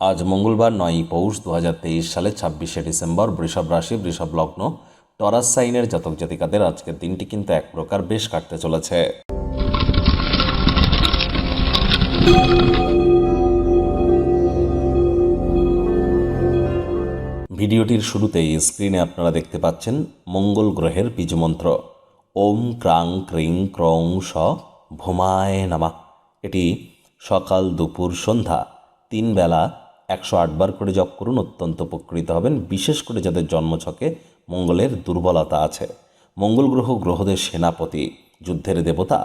আজ মঙ্গলবার নয়ই পৌষ দু হাজার তেইশ সালে ছাব্বিশে ডিসেম্বর বৃষভ রাশি, বৃষভ লগ্ন, টরাস সাইনের জাতক জাতিকাদের আজকের দিনটি কিন্তু এক প্রকার বেশ কাটতে চলেছে। ভিডিওটির শুরুতেই স্ক্রিনে আপনারা দেখতে পাচ্ছেন মঙ্গল গ্রহের বীজমন্ত্র ওম ক্রাং ক্রিং ক্রং স ভোমায় নামা। এটি সকাল দুপুর সন্ধ্যা, তিন বেলা একশো আটবার করে জপ করুন, অত্যন্ত উপকৃত হবেন। বিশেষ করে যাদের জন্মছকে মঙ্গলের দুর্বলতা আছে। মঙ্গল গ্রহ গ্রহদের সেনাপতি, যুদ্ধের দেবতা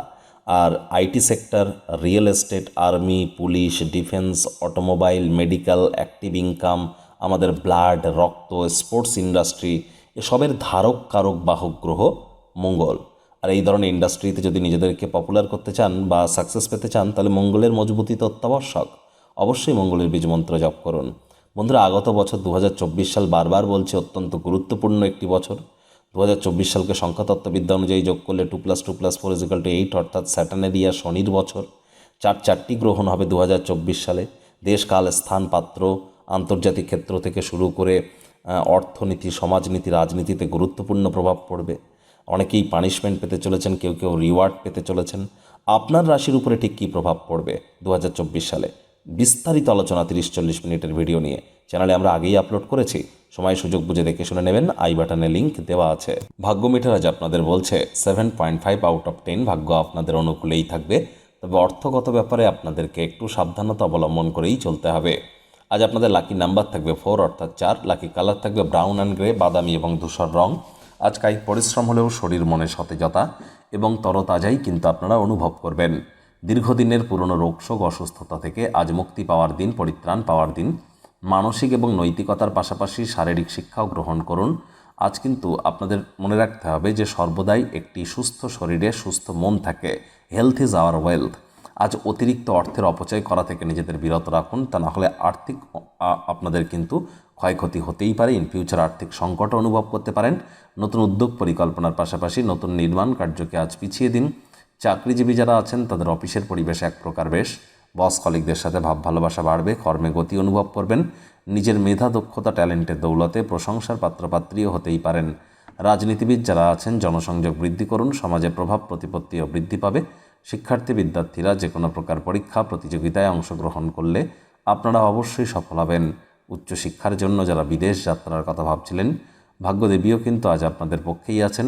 আর IT sector, real estate, army, police, defence, automobile, medical, active income, আমাদের ব্লাড, রক্ত, স্পোর্টস ইন্ডাস্ট্রি এসবের ধারক, কারক, বাহক গ্রহ মঙ্গল। আর এই ধরনের ইন্ডাস্ট্রিতে যদি নিজেদেরকে পপুলার করতে চান বা সাকসেস পেতে চান, তাহলে মঙ্গলের মজবুতি তো অত্যাবশ্যক। অবশ্যই মঙ্গলের বীজ মন্ত্র জপ করুন। বন্ধুরা, আগত বছর দু হাজার চব্বিশ সাল বারবার বলছে, অত্যন্ত গুরুত্বপূর্ণ একটি বছর। দু হাজার চব্বিশ সালকে সংখ্যাতত্ত্ববিদ্যা অনুযায়ী যোগ করলে two plus two plus four is equal to eight, অর্থাৎ স্যাটানেরিয়া শনির বছর। চার চারটি গ্রহণ হবে দু হাজার চব্বিশ সালে। দেশ, কাল, স্থান, পাত্র, আন্তর্জাতিক ক্ষেত্র থেকে শুরু করে অর্থনীতি, সমাজনীতি, রাজনীতিতে গুরুত্বপূর্ণ প্রভাব পড়বে। অনেকেই পানিশমেন্ট পেতে চলেছেন, কেউ কেউ রিওয়ার্ড পেতে চলেছেন। আপনার রাশির উপরে ঠিক কী প্রভাব পড়বে দু হাজার চব্বিশ সালে? বিস্তারিত আলোচনা তিরিশ চল্লিশ মিনিটের ভিডিও নিয়ে। চ্যানেলে আমরা আগেই আপলোড করেছি। সময় সুযোগ বুঝে দেখে শুনে নেবেন। আই বাটনে লিঙ্ক দেওয়া আছে। ভাগ্য মিটার আজ আপনাদের বলছে seven point five out of ten ভাগ্য আপনাদের অনুকূলেই থাকবে। তবে অর্থগত ব্যাপারে আপনাদেরকে একটু সাবধানতা অবলম্বন করেই চলতে হবে। আজ আপনাদের লাকি নাম্বার থাকবে ফোর অর্থাৎ চার লাকি কালার থাকবে ব্রাউন অ্যান্ড গ্রে বাদামি এবং ধূসর রং। আজ কায়িক পরিশ্রম হলেও শরীর মনে সতেজতা এবং তরতাজাই কিন্তু আপনারা অনুভব করবেন। দীর্ঘদিনের পুরনো রোগশোক অসুস্থতা থেকে আজ মুক্তি পাওয়ার দিন, পরিত্রাণ পাওয়ার দিন। মানসিক এবং নৈতিকতার পাশাপাশি শারীরিক শিক্ষাও গ্রহণ করুন। আজ কিন্তু আপনাদের মনে রাখতে হবে যে সর্বদাই একটি সুস্থ শরীরে সুস্থ মন থাকে। হেলথ ইজ আওয়ার ওয়েলথ আজ অতিরিক্ত অর্থের অপচয় করা থেকে নিজেদের বিরত রাখুন। তা না হলে আর্থিক আপনাদের কিন্তু ক্ষয়ক্ষতি হতেই পারে। ইন ফিউচার আর্থিক সংকট অনুভব করতে পারেন। নতুন উদ্যোগ পরিকল্পনার পাশাপাশি নতুন নির্মাণ কার্যকে আজ পিছিয়ে দিন। চাকরিজীবী যারা আছেন, তাদের অফিসের পরিবেশ এক প্রকার বেশ। বস কলিকদের সাথে ভাব ভালোবাসা বাড়বে, কর্মে গতি অনুভব করবেন। নিজের মেধা, দক্ষতা, ট্যালেন্টের দৌলতে প্রশংসার পাত্রপাত্রীও হতেই পারেন। রাজনীতিবিদ যারা আছেন, জনসংযোগ বৃদ্ধি করুন, সমাজে প্রভাব, প্রতিপত্তিও বৃদ্ধি পাবে। শিক্ষার্থী, বিদ্যার্থীরা যে কোনো প্রকার পরীক্ষা, প্রতিযোগিতায় অংশগ্রহণ করলে আপনারা অবশ্যই সফল হবেন। উচ্চশিক্ষার জন্য যারা বিদেশ যাত্রার কথা ভাবছিলেন, ভাগ্যদেবীও কিন্তু আজ আপনাদের পক্ষেই আছেন।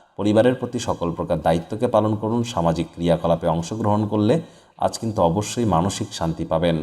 পরিবারের প্রতি সকল প্রকার দায়িত্বকে পালন করুন, সামাজিক ক্রিয়াকলাপে অংশগ্রহণ করলে আজ কিন্তু অবশ্যই মানসিক শান্তি পাবেন।